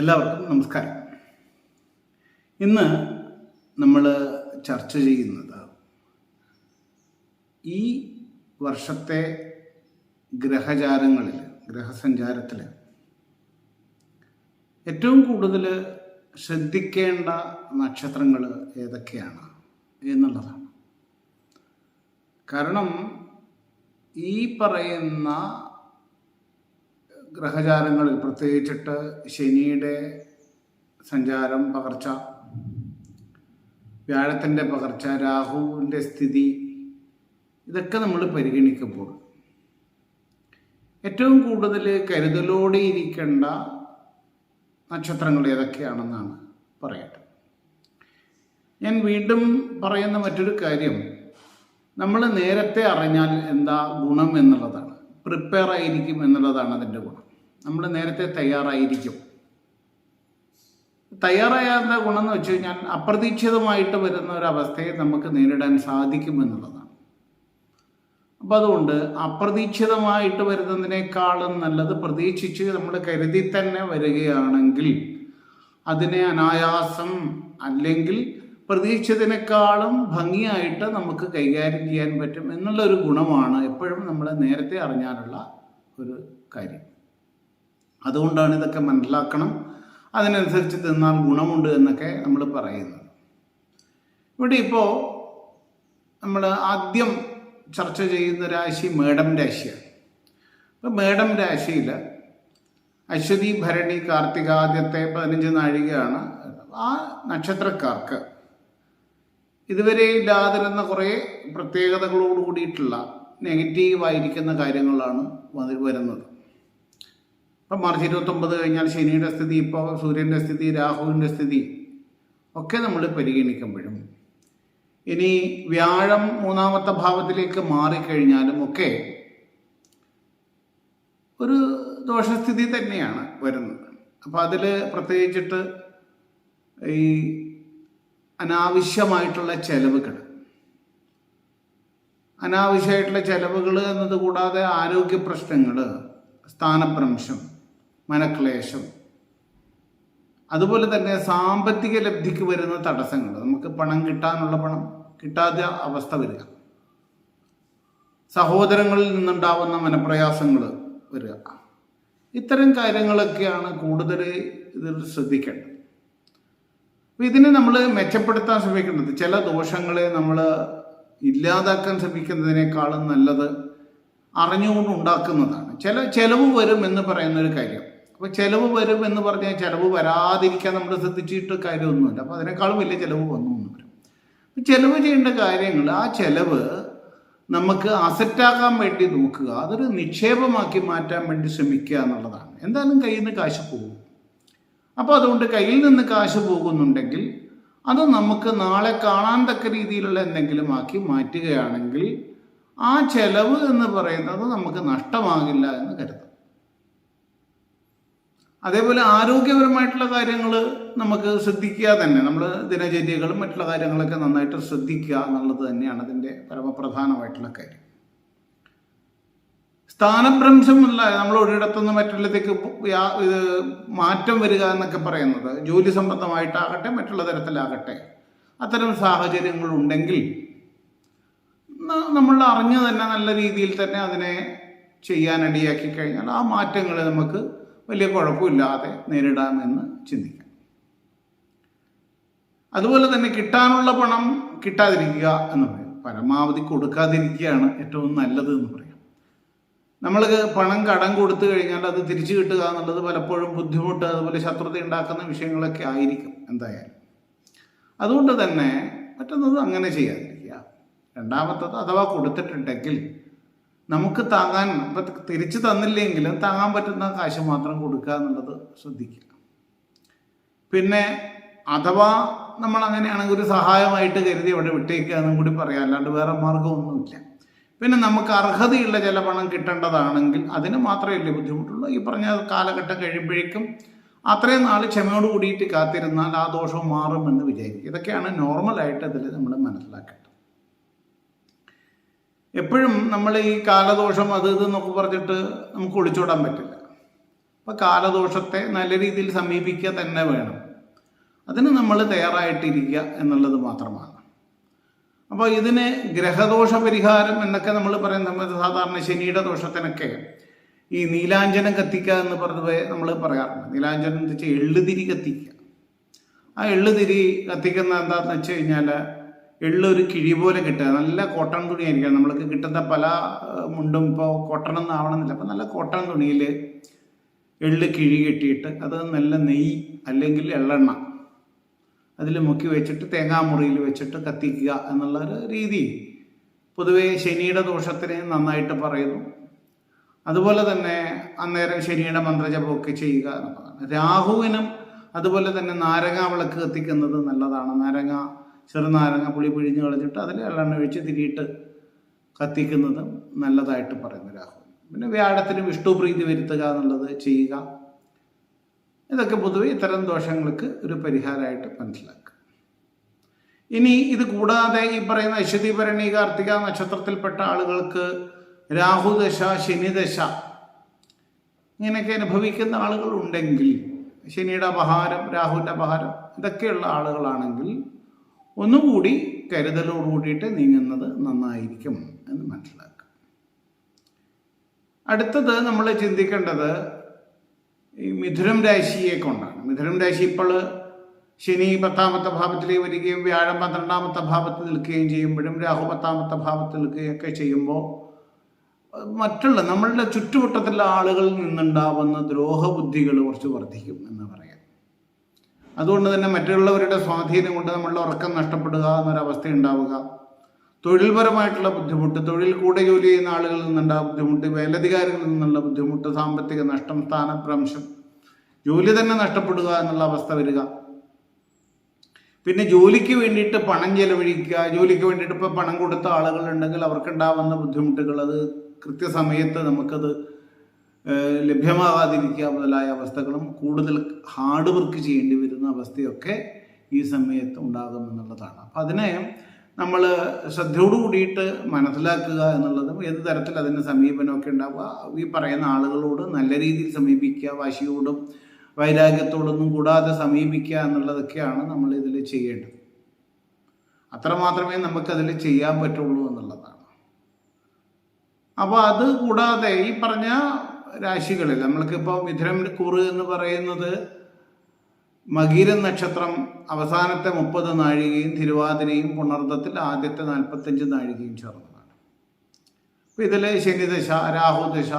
എല്ലാവർക്കും നമസ്കാരം. ഇന്ന് നമ്മൾ ചർച്ച ചെയ്യുന്നത് ഈ വർഷത്തെ ഗ്രഹചാരങ്ങളിൽ ഗ്രഹസഞ്ചാരത്തിൽ ഏറ്റവും കൂടുതൽ ശ്രദ്ധിക്കേണ്ട നക്ഷത്രങ്ങൾ ഏതൊക്കെയാണ് എന്നുള്ളതാണ്. കാരണം ഈ പറയുന്ന ഗ്രഹചാരങ്ങളിൽ പ്രത്യേകിച്ചിട്ട് ശനിയുടെ സഞ്ചാരം പകർച്ച വ്യാഴത്തിന്റെ പകർച്ച രാഹുവിന്റെ സ്ഥിതി ഇതൊക്കെ നമ്മൾ പരിഗണിക്കുമ്പോൾ ഏറ്റവും കൂടുതൽ കരുതലോടെ ഇരിക്കേണ്ട നക്ഷത്രങ്ങൾ ഏതൊക്കെയാണെന്നാണ് പറയട്ടെ ഞാൻ വീണ്ടും പറയുന്ന മറ്റൊരു കാര്യം നമ്മൾ നേരത്തെ അറിഞ്ഞാൽ എന്താ ഗുണം എന്നുള്ളതാണ്. പ്രിപ്പയർ ആയിരിക്കും എന്നുള്ളതാണ് അതിന്റെ ഗുണം. നമ്മൾ നേരത്തെ തയ്യാറായിരിക്കും. തയ്യാറായാത്ത ഗുണം എന്ന് വെച്ച് കഴിഞ്ഞാൽ അപ്രതീക്ഷിതമായിട്ട് വരുന്ന ഒരു അവസ്ഥയെ നമുക്ക് നേരിടാൻ സാധിക്കും എന്നുള്ളതാണ്. അപ്പം അതുകൊണ്ട് അപ്രതീക്ഷിതമായിട്ട് വരുന്നതിനേക്കാളും നല്ലത് പ്രതീക്ഷിച്ച് നമ്മൾ കരുതി തന്നെ വരികയാണെങ്കിൽ അതിനെ അനായാസം അല്ലെങ്കിൽ പ്രതീക്ഷിച്ചതിനേക്കാളും ഭംഗിയായിട്ട് നമുക്ക് കൈകാര്യം ചെയ്യാൻ പറ്റും എന്നുള്ള ഒരു ഗുണമാണ് എപ്പോഴും നമ്മൾ നേരത്തെ അറിഞ്ഞാലുള്ള ഒരു കാര്യം. അതുകൊണ്ടാണ് ഇതൊക്കെ മനസ്സിലാക്കണം. അതിനനുസരിച്ച് തിന്നാൽ ഗുണമുണ്ട് എന്നൊക്കെ നമ്മൾ പറയുന്നത്. ഇവിടെ ഇപ്പോൾ നമ്മൾ ആദ്യം ചർച്ച ചെയ്യുന്ന രാശി മേടം രാശിയാണ്. അപ്പോൾ മേടം രാശിയിൽ അശ്വതി ഭരണി കാർത്തികാദ്യത്തെ പതിനഞ്ച് നാഴികയാണ് ആ നക്ഷത്രക്കാർക്ക് ഇതുവരെ ഇല്ലാതിരുന്ന കുറേ പ്രത്യേകതകളോട് കൂടിയിട്ടുള്ള നെഗറ്റീവായിരിക്കുന്ന കാര്യങ്ങളാണ് വന്ന് വരുന്നത്. ഇപ്പം മാർച്ച് ഇരുപത്തൊമ്പത് കഴിഞ്ഞാൽ ശനിയുടെ സ്ഥിതി ഇപ്പോൾ സൂര്യന്റെ സ്ഥിതി രാഹുവിന്റെ സ്ഥിതി ഒക്കെ നമ്മൾ പരിഗണിക്കുമ്പോഴും ഇനി വ്യാഴം മൂന്നാമത്തെ ഭാവത്തിലേക്ക് മാറിക്കഴിഞ്ഞാലും ഒക്കെ ഒരു ദോഷസ്ഥിതി തന്നെയാണ് വരുന്നത്. അപ്പോൾ അതിൽ പ്രത്യേകിച്ചിട്ട് ഈ അനാവശ്യമായിട്ടുള്ള ചെലവുകൾ. അനാവശ്യമായിട്ടുള്ള ചെലവുകൾ എന്നത് കൂടാതെ ആരോഗ്യ പ്രശ്നങ്ങൾ സ്ഥാനഭ്രംശം മനക്ലേശം അതുപോലെ തന്നെ സാമ്പത്തിക ലബ്ധിക്ക് വരുന്ന തടസ്സങ്ങൾ. നമുക്ക് പണം കിട്ടാനുള്ള പണം കിട്ടാതെ അവസ്ഥ വരിക. സഹോദരങ്ങളിൽ നിന്നുണ്ടാവുന്ന മനപ്രയാസങ്ങൾ വരിക. ഇത്തരം കാര്യങ്ങളൊക്കെയാണ് കൂടുതൽ ഇതിൽ ശ്രദ്ധിക്കേണ്ടത്. അപ്പം ഇതിനെ നമ്മൾ മെച്ചപ്പെടുത്താൻ ശ്രമിക്കുന്നത് ചില ദോഷങ്ങളെ നമ്മൾ ഇല്ലാതാക്കാൻ ശ്രമിക്കുന്നതിനേക്കാളും നല്ലത് അറിഞ്ഞുകൊണ്ട് ഉണ്ടാക്കുന്നതാണ് ചില ചെലവ് വരും എന്ന് പറയുന്ന ഒരു കാര്യം. അപ്പോൾ ചെലവ് വരും എന്ന് പറഞ്ഞാൽ ചെലവ് വരാതിരിക്കാൻ നമ്മൾ ശ്രദ്ധിച്ചിട്ട് കാര്യമൊന്നുമില്ല. അപ്പോൾ അതിനേക്കാളും വലിയ ചെലവ് വന്നു എന്ന് പറയും. ചെലവ് ചെയ്യേണ്ട കാര്യങ്ങൾ ആ ചെലവ് നമുക്ക് അസറ്റാക്കാൻ വേണ്ടി നോക്കുക. അതൊരു നിക്ഷേപമാക്കി മാറ്റാൻ വേണ്ടി ശ്രമിക്കുക എന്നുള്ളതാണ്. എന്തായാലും കയ്യിൽ നിന്ന് കാശ് പോകും. അപ്പോൾ അതുകൊണ്ട് കയ്യിൽ നിന്ന് കാശ് പോകുന്നുണ്ടെങ്കിൽ അത് നമുക്ക് നാളെ കാണാൻ തക്ക രീതിയിലുള്ള എന്തെങ്കിലും ആക്കി മാറ്റുകയാണെങ്കിൽ ആ ചെലവ് എന്ന് പറയുന്നത് നമുക്ക് നഷ്ടമാകില്ല എന്ന് കരുതാം. അതേപോലെ ആരോഗ്യപരമായിട്ടുള്ള കാര്യങ്ങൾ നമുക്ക് ശ്രദ്ധിക്കുക തന്നെ. നമ്മൾ ദിനചര്യകളും മറ്റുള്ള കാര്യങ്ങളൊക്കെ നന്നായിട്ട് ശ്രദ്ധിക്കുക എന്നുള്ളത് തന്നെയാണ് അതിന്റെ പരമപ്രധാനമായിട്ടുള്ള കാര്യം. സ്ഥാനഭ്രംശമല്ല നമ്മൾ ഒരിടത്തുനിന്ന് മറ്റുള്ളതേക്ക് ഇത് മാറ്റം വരിക എന്നൊക്കെ പറയുന്നത് ജോലി സംബന്ധമായിട്ടാകട്ടെ മറ്റുള്ള തരത്തിലാകട്ടെ അത്തരം ന- നമ്മൾ അറിഞ്ഞു തന്നെ നല്ല രീതിയിൽ തന്നെ അതിനെ ചെയ്യാനടിയാക്കി കഴിഞ്ഞാൽ ആ മാറ്റങ്ങളെ നമുക്ക് വലിയ കുഴപ്പമില്ലാതെ നേരിടാമെന്ന് ചിന്തിക്കാം. അതുപോലെ തന്നെ കിട്ടാനുള്ള പണം കിട്ടാതിരിക്കുക എന്ന് പറയും. പരമാവധി കൊടുക്കാതിരിക്കുകയാണ് ഏറ്റവും നല്ലത് എന്ന് പറയാം. നമ്മൾ പണം കടം കൊടുത്തു കഴിഞ്ഞാൽ അത് തിരിച്ചു കിട്ടുക എന്നുള്ളത് പലപ്പോഴും ബുദ്ധിമുട്ട് അതുപോലെ ശത്രുത ഉണ്ടാക്കുന്ന വിഷയങ്ങളൊക്കെ ആയിരിക്കും എന്തായാലും. അതുകൊണ്ട് തന്നെ പറ്റുന്നത് അങ്ങനെ ചെയ്യാതിരിക്കുക. രണ്ടാമത്തത് അഥവാ കൊടുത്തിട്ടുണ്ടെങ്കിൽ നമുക്ക് താങ്ങാൻ തിരിച്ചു തന്നില്ലെങ്കിലും താങ്ങാൻ പറ്റുന്ന കാശ് മാത്രം കൊടുക്കുക എന്നുള്ളത് ശ്രദ്ധിക്കുക. പിന്നെ അഥവാ നമ്മൾ അങ്ങനെയാണെങ്കിൽ ഒരു സഹായമായിട്ട് കരുതി അവിടെ വിട്ടേക്കുക എന്നും കൂടി പറയാം. അല്ലാണ്ട് വേറെ മാർഗമൊന്നുമില്ല പിന്നെ നമുക്ക് അർഹതയുള്ള ചില പണം കിട്ടേണ്ടതാണെങ്കിൽ അതിന് മാത്രമല്ലേ ബുദ്ധിമുട്ടുള്ളൂ. ഈ പറഞ്ഞ കാലഘട്ടം കഴിയുമ്പോഴേക്കും അത്രയും നാൾ ക്ഷമയോട് കൂടിയിട്ട് കാത്തിരുന്നാൽ ആ ദോഷം മാറുമെന്ന് വിചാരിക്കും. ഇതൊക്കെയാണ് നോർമലായിട്ട് ഇതിൽ നമ്മൾ മനസ്സിലാക്കേണ്ടത്. എപ്പോഴും നമ്മൾ ഈ കാലദോഷം അത് ഇത് എന്നൊക്കെ പറഞ്ഞിട്ട് നമുക്ക് ഒളിച്ചോടാൻ പറ്റില്ല. അപ്പം കാലദോഷത്തെ നല്ല രീതിയിൽ സമീപിക്കുക തന്നെ വേണം. അതിന് നമ്മൾ തയ്യാറായിട്ടിരിക്കുക എന്നുള്ളത് മാത്രമാണ്. അപ്പോൾ ഇതിന് ഗ്രഹദോഷ പരിഹാരം എന്നൊക്കെ നമ്മൾ പറയുന്ന സമയത്ത് സാധാരണ ശനിയുടെ ദോഷത്തിനൊക്കെ ഈ നീലാഞ്ജനം കത്തിക്കുക എന്ന് പറഞ്ഞത് നമ്മൾ പറയാറുണ്ട്. നീലാഞ്ജനം എന്ന് വെച്ചാൽ എള്ളുതിരി കത്തിക്കുക. ആ എള്ളുതിരി കത്തിക്കുന്ന എന്താണെന്ന് വെച്ച് കഴിഞ്ഞാൽ എള്ളൊരു കിഴി പോലെ കിട്ടുക. നല്ല കോട്ടൺ തുണിയായിരിക്കണം. നമ്മൾക്ക് കിട്ടുന്ന പല മുണ്ടും ഇപ്പോൾ കോട്ടൺ ഒന്നും ആവണമെന്നില്ല. അപ്പം നല്ല കോട്ടൺ തുണിയിൽ എള്ള് കിഴി കെട്ടിയിട്ട് അത് നല്ല നെയ്യ് അല്ലെങ്കിൽ എള്ളെണ്ണ അതിൽ മുക്കി വെച്ചിട്ട് തേങ്ങാമുറിയിൽ വെച്ചിട്ട് കത്തിക്കുക എന്നുള്ള ഒരു രീതി. പൊതുവേ ശനിയുടെ ദോഷത്തിന് നന്നായിട്ട് പറയുന്നു. അതുപോലെ തന്നെ അന്നേരം ശനിയുടെ മന്ത്രജപമൊക്കെ ചെയ്യുക എന്നുള്ളതാണ്. രാഹുവിനും അതുപോലെ തന്നെ നാരങ്ങ വിളക്ക് കത്തിക്കുന്നത് നല്ലതാണ്. നാരങ്ങ ചെറുനാരങ്ങ പുളി പിഴിഞ്ഞ് കളഞ്ഞിട്ട് അതിൽ എള്ളെണ്ണ ഒഴിച്ച് തിരിയിട്ട് കത്തിക്കുന്നത് നല്ലതായിട്ട് പറയുന്നു രാഹു. പിന്നെ വ്യാഴത്തിന് വിഷ്ണു പ്രീതി വരുത്തുക എന്നുള്ളത് ചെയ്യുക. ഇതൊക്കെ പൊതുവെ ഇത്തരം ദോഷങ്ങൾക്ക് ഒരു പരിഹാരമായിട്ട് മനസ്സിലാക്കുക ഇനി ഇത് കൂടാതെ ഈ പറയുന്ന അശ്വതി ഭരണി കാർത്തിക നക്ഷത്രത്തിൽപ്പെട്ട ആളുകൾക്ക് രാഹുദശ ശനിദശ ഇങ്ങനെയൊക്കെ അനുഭവിക്കുന്ന ആളുകൾ ഉണ്ടെങ്കിൽ ശനിയുടെ അപഹാരം രാഹുവിന്റെ അപഹാരം ഇതൊക്കെയുള്ള ആളുകളാണെങ്കിൽ ഒന്നുകൂടി കരുതലോട് കൂടിയിട്ട് നീങ്ങുന്നത് നന്നായിരിക്കും എന്ന് മനസ്സിലാക്കുക അടുത്തത് നമ്മൾ ചിന്തിക്കേണ്ടത് ഈ മിഥുനം രാശിയെ കൊണ്ടാണ്. മിഥുനം രാശി ഇപ്പോൾ ശനി പത്താമത്തെ ഭാവത്തിൽ വരികയും വ്യാഴം പന്ത്രണ്ടാമത്തെ ഭാവത്തിൽ നിൽക്കുകയും ചെയ്യുമ്പോഴും രാഹു പത്താമത്തെ ഭാവത്തിൽ നിൽക്കുകയൊക്കെ ചെയ്യുമ്പോൾ മറ്റുള്ള നമ്മളുടെ ചുറ്റുവട്ടത്തിലുള്ള ആളുകളിൽ നിന്നുണ്ടാവുന്ന ദ്രോഹബുദ്ധികൾ കുറച്ച് വർദ്ധിക്കും എന്ന് പറയാം. അതുകൊണ്ട് തന്നെ മറ്റുള്ളവരുടെ സ്വാധീനം കൊണ്ട് നമ്മളുടെ ഉറക്കം നഷ്ടപ്പെടുക എന്നൊരവസ്ഥ ഉണ്ടാവുക. തൊഴിൽപരമായിട്ടുള്ള ബുദ്ധിമുട്ട് തൊഴിൽ കൂടെ ജോലി ചെയ്യുന്ന ആളുകളിൽ നിന്നുണ്ടാകുന്ന ബുദ്ധിമുട്ട് മേലധികാരികളിൽ നിന്നുള്ള ബുദ്ധിമുട്ട് സാമ്പത്തിക നഷ്ടം സ്ഥാനഭ്രംശം ജോലി തന്നെ നഷ്ടപ്പെടുക എന്നുള്ള അവസ്ഥ വരിക. പിന്നെ ജോലിക്ക് വേണ്ടിയിട്ട് പണം ചെലവഴിക്കുക ജോലിക്ക് വേണ്ടിയിട്ട് ഇപ്പോൾ പണം കൊടുത്ത ആളുകളുണ്ടെങ്കിൽ അവർക്കുണ്ടാവുന്ന ബുദ്ധിമുട്ടുകൾ അത് കൃത്യസമയത്ത് നമുക്കത് ലഭ്യമാകാതിരിക്കുക മുതലായ അവസ്ഥകളും കൂടുതൽ ഹാർഡ് വർക്ക് ചെയ്യേണ്ടി വരുന്ന അവസ്ഥയൊക്കെ ഈ സമയത്ത് ഉണ്ടാകുമെന്നുള്ളതാണ് അപ്പം അതിനെ നമ്മൾ ശ്രദ്ധയോട് കൂടിയിട്ട് മനസ്സിലാക്കുക എന്നുള്ളതും ഏത് തരത്തിൽ അതിന് സമീപനമൊക്കെ ഉണ്ടാവുക. ഈ പറയുന്ന ആളുകളോട് നല്ല രീതിയിൽ സമീപിക്കുക വാശിയോടും വൈരാഗ്യത്തോടൊന്നും കൂടാതെ സമീപിക്കുക എന്നുള്ളതൊക്കെയാണ് നമ്മൾ ഇതിൽ ചെയ്യേണ്ടത്. അത്രമാത്രമേ നമുക്കതിൽ ചെയ്യാൻ പറ്റുള്ളൂ എന്നുള്ളതാണ്. അപ്പോൾ അത് കൂടാതെ ഈ പറഞ്ഞ രാശികളിൽ നമ്മൾക്കിപ്പോൾ മിഥുനം കുറ് എന്ന് പറയുന്നത് മകീരൻ നക്ഷത്രം അവസാനത്തെ മുപ്പത് നാഴികയും തിരുവാതിരയും പുണർദത്തിൽ ആദ്യത്തെ നാൽപ്പത്തഞ്ച് നാഴികയും ചേർന്നതാണ്. അപ്പോൾ ഇതിൽ ശനിദശ രാഹുദശ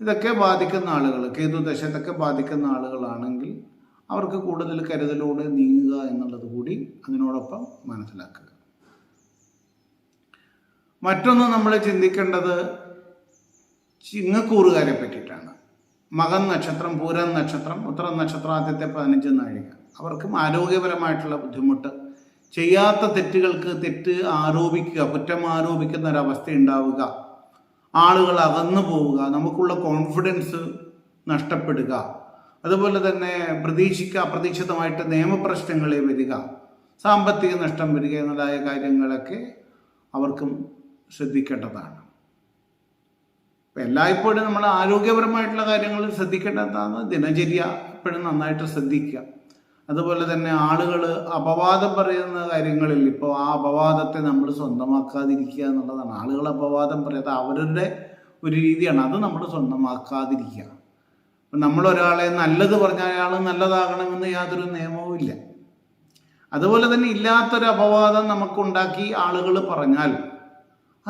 ഇതൊക്കെ ബാധിക്കുന്ന ആളുകൾ കേതുദശ ഇതൊക്കെ ബാധിക്കുന്ന ആളുകളാണെങ്കിൽ അവർക്ക് കൂടുതൽ കരുതലോടെ നീങ്ങുക എന്നുള്ളത് കൂടി അതിനോടൊപ്പം മനസ്സിലാക്കുക. മറ്റൊന്ന് നമ്മൾ ചിന്തിക്കേണ്ടത് ചിങ്ങക്കൂറുകാരെ പറ്റിയിട്ടാണ്. മകൻ നക്ഷത്രം പൂരം നക്ഷത്രം ഉത്തര നക്ഷത്രം ആദ്യത്തെ പതിനഞ്ച് നാഴിക അവർക്കും ആരോഗ്യപരമായിട്ടുള്ള ബുദ്ധിമുട്ട്. ചെയ്യാത്ത തെറ്റുകൾക്ക് തെറ്റ് ആരോപിക്കുക കുറ്റം ആരോപിക്കുന്ന ഒരവസ്ഥ ഉണ്ടാവുക. ആളുകൾ അകന്നു പോവുക നമുക്കുള്ള കോൺഫിഡൻസ് നഷ്ടപ്പെടുക. അതുപോലെ തന്നെ പ്രതീക്ഷിക്ക അപ്രതീക്ഷിതമായിട്ട് നിയമപ്രശ്നങ്ങളെ വരിക സാമ്പത്തിക നഷ്ടം വരിക എന്നതായ കാര്യങ്ങളൊക്കെ അവർക്കും ശ്രദ്ധിക്കേണ്ടതാണ്. എല്ലായ്പ്പോഴും നമ്മൾ ആരോഗ്യപരമായിട്ടുള്ള കാര്യങ്ങൾ ശ്രദ്ധിക്കേണ്ടതാണ്. ദിനചര്യ എപ്പോഴും നന്നായിട്ട് ശ്രദ്ധിക്കുക. അതുപോലെ തന്നെ ആളുകൾ അപവാദം പറയുന്ന കാര്യങ്ങളിൽ ഇപ്പോൾ ആ അപവാദത്തെ നമ്മൾ സ്വന്തമാക്കാതിരിക്കുക എന്നുള്ളതാണ്. ആളുകൾ അപവാദം പറയാത്ത അവരുടെ ഒരു രീതിയാണ്. അത് നമ്മൾ സ്വന്തമാക്കാതിരിക്കുക. നമ്മൾ ഒരാളെ നല്ലത് പറഞ്ഞാൽ അയാൾ നല്ലതാകണമെന്ന് യാതൊരു നിയമവും ഇല്ല. അതുപോലെ തന്നെ ഇല്ലാത്തൊരു അപവാദം നമുക്കുണ്ടാക്കി ആളുകൾ പറഞ്ഞാൽ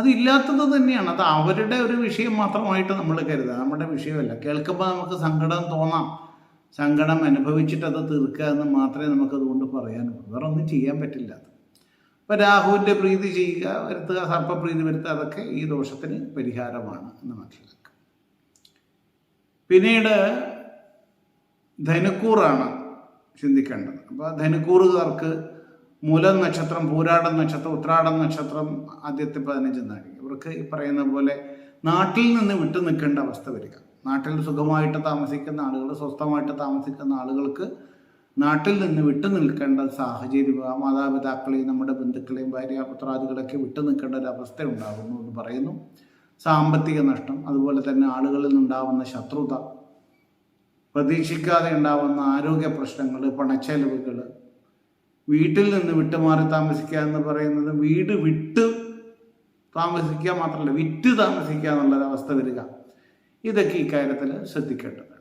അതില്ലാത്തത് തന്നെയാണ്. അത് അവരുടെ ഒരു വിഷയം മാത്രമായിട്ട് നമ്മൾ കരുതുക. നമ്മുടെ വിഷയമല്ല. കേൾക്കുമ്പോൾ നമുക്ക് സങ്കടം തോന്നാം. സങ്കടം അനുഭവിച്ചിട്ട് അത് തീർക്കുക എന്ന് മാത്രമേ നമുക്ക് അതുകൊണ്ട് പറയാനുള്ളൂ. വേറെ ഒന്നും ചെയ്യാൻ പറ്റില്ല. അപ്പോൾ രാഹുവിന്റെ പ്രീതി ചെയ്യുക വരുത്തുക സർപ്പപ്രീതി വരുത്തുക അതൊക്കെ ഈ ദോഷത്തിന് പരിഹാരമാണ് എന്ന് മനസ്സിലാക്കുക. പിന്നീട് ധനുക്കൂറാണ് ചിന്തിക്കേണ്ടത്. അപ്പോൾ ധനുക്കൂറുകാർക്ക് മൂലം നക്ഷത്രം പൂരാടം നക്ഷത്രം ഉത്രാടം നക്ഷത്രം ആദ്യത്തെ പതിനഞ്ച് നാഴിക. ഇവർക്ക് ഈ പറയുന്ന പോലെ നാട്ടിൽ നിന്ന് വിട്ടു നിൽക്കേണ്ട അവസ്ഥ വരിക. നാട്ടിൽ സുഖമായിട്ട് താമസിക്കുന്ന ആളുകൾ സ്വസ്ഥമായിട്ട് താമസിക്കുന്ന ആളുകൾക്ക് നാട്ടിൽ നിന്ന് വിട്ടു നിൽക്കേണ്ട സാഹചര്യം മാതാപിതാക്കളെയും നമ്മുടെ ബന്ധുക്കളെയും ഭാര്യ പുത്രാദികളൊക്കെ വിട്ടു നിൽക്കേണ്ട ഒരു അവസ്ഥ ഉണ്ടാകുന്നു എന്ന് പറയുന്നു. സാമ്പത്തിക നഷ്ടം അതുപോലെ തന്നെ ആളുകളിൽ നിന്നുണ്ടാവുന്ന ശത്രുത പ്രതീക്ഷിക്കാതെ ഉണ്ടാവുന്ന ആരോഗ്യ പ്രശ്നങ്ങൾ പണച്ചെലവുകൾ വീട്ടിൽ നിന്ന് വിട്ടുമാറി താമസിക്കുക എന്ന് പറയുന്നത് വീട് വിട്ട് താമസിക്കുക മാത്രമല്ല വിറ്റ് താമസിക്കുക എന്നുള്ളൊരവസ്ഥ വരിക. ഇതൊക്കെ ഇക്കാര്യത്തിൽ ശ്രദ്ധിക്കേണ്ടതുണ്ട്.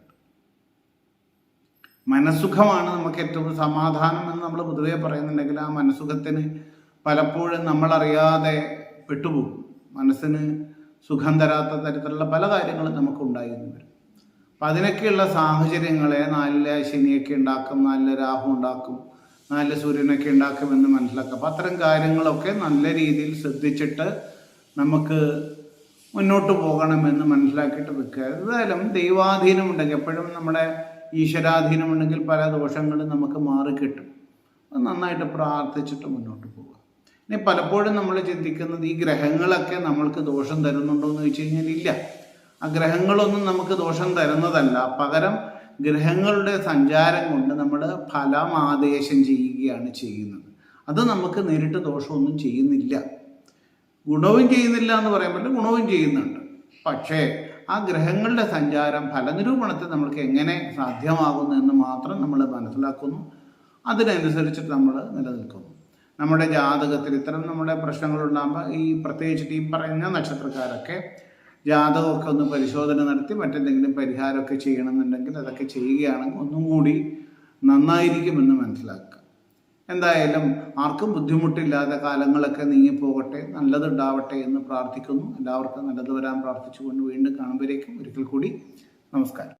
മനസ്സുഖമാണ് നമുക്ക് ഏറ്റവും സമാധാനം എന്ന് നമ്മൾ പൊതുവേ പറയുന്നുണ്ടെങ്കിൽ ആ മനസ്സുഖത്തിന് പലപ്പോഴും നമ്മളറിയാതെ പെട്ടുപോകും. മനസ്സിന് സുഖം തരാത്ത തരത്തിലുള്ള പല കാര്യങ്ങളും നമുക്ക് ഉണ്ടായിരുന്നു വരും. അപ്പം അതിനൊക്കെയുള്ള സാഹചര്യങ്ങളെ നല്ല ശനിയൊക്കെ ഉണ്ടാക്കും നല്ല രാഹു ഉണ്ടാക്കും. നാലിലെ സൂര്യനൊക്കെ ഉണ്ടാക്കുമെന്ന് മനസ്സിലാക്കുക അപ്പം അത്തരം കാര്യങ്ങളൊക്കെ നല്ല രീതിയിൽ ശ്രദ്ധിച്ചിട്ട് നമുക്ക് മുന്നോട്ട് പോകണമെന്ന് മനസ്സിലാക്കിയിട്ട് വെക്കുക. എന്തായാലും ദൈവാധീനം ഉണ്ടെങ്കിൽ എപ്പോഴും നമ്മുടെ ഈശ്വരാധീനം ഉണ്ടെങ്കിൽ പല ദോഷങ്ങളും നമുക്ക് മാറിക്കിട്ടും അത് നന്നായിട്ട് പ്രാർത്ഥിച്ചിട്ട് മുന്നോട്ട് പോകുക ഇനി പലപ്പോഴും നമ്മൾ ചിന്തിക്കുന്നത് ഈ ഗ്രഹങ്ങളൊക്കെ നമ്മൾക്ക് ദോഷം തരുന്നുണ്ടോ എന്ന് ചോദിച്ചു കഴിഞ്ഞാൽ ഇല്ല. ആ ഗ്രഹങ്ങളൊന്നും നമുക്ക് ദോഷം തരുന്നതല്ല. പകരം ഗ്രഹങ്ങളുടെ സഞ്ചാരം കൊണ്ട് നമ്മൾ ഫലം ആദേശം ചെയ്യുകയാണ് ചെയ്യുന്നത്. അത് നമുക്ക് നേരിട്ട് ദോഷമൊന്നും ചെയ്യുന്നില്ല. ഗുണവും ചെയ്യുന്നില്ല എന്ന് പറയുമ്പോൾ ഗുണവും ചെയ്യുന്നുണ്ട്. പക്ഷേ ആ ഗ്രഹങ്ങളുടെ സഞ്ചാരം ഫലനിരൂപണത്തെ നമ്മൾക്ക് എങ്ങനെ സാധ്യമാകുന്നു എന്ന് മാത്രം നമ്മൾ മനസ്സിലാക്കുന്നു. അതിനനുസരിച്ചിട്ട് നമ്മൾ നിലനിൽക്കുന്നു. നമ്മുടെ ജാതകത്തിൽ ഇത്തരം നമ്മുടെ പ്രശ്നങ്ങളുണ്ടാകുമ്പോൾ ഈ പ്രത്യേകിച്ചിട്ട് ഈ പറഞ്ഞ നക്ഷത്രക്കാരൊക്കെ ജാതകമൊക്കെ ഒന്ന് പരിശോധന നടത്തി മറ്റെന്തെങ്കിലും പരിഹാരമൊക്കെ ചെയ്യണമെന്നുണ്ടെങ്കിൽ അതൊക്കെ ചെയ്യുകയാണെങ്കിൽ ഒന്നും കൂടി നന്നായിരിക്കുമെന്ന് മനസ്സിലാക്കുക. എന്തായാലും ആർക്കും ബുദ്ധിമുട്ടില്ലാതെ കാലങ്ങളൊക്കെ നീങ്ങിപ്പോകട്ടെ നല്ലതുണ്ടാവട്ടെ എന്ന് പ്രാർത്ഥിക്കുന്നു. എല്ലാവർക്കും നല്ലത് വരാൻ പ്രാർത്ഥിച്ചുകൊണ്ട് വീണ്ടും കാണുമ്പോഴേക്കും ഒരിക്കൽ കൂടി നമസ്കാരം.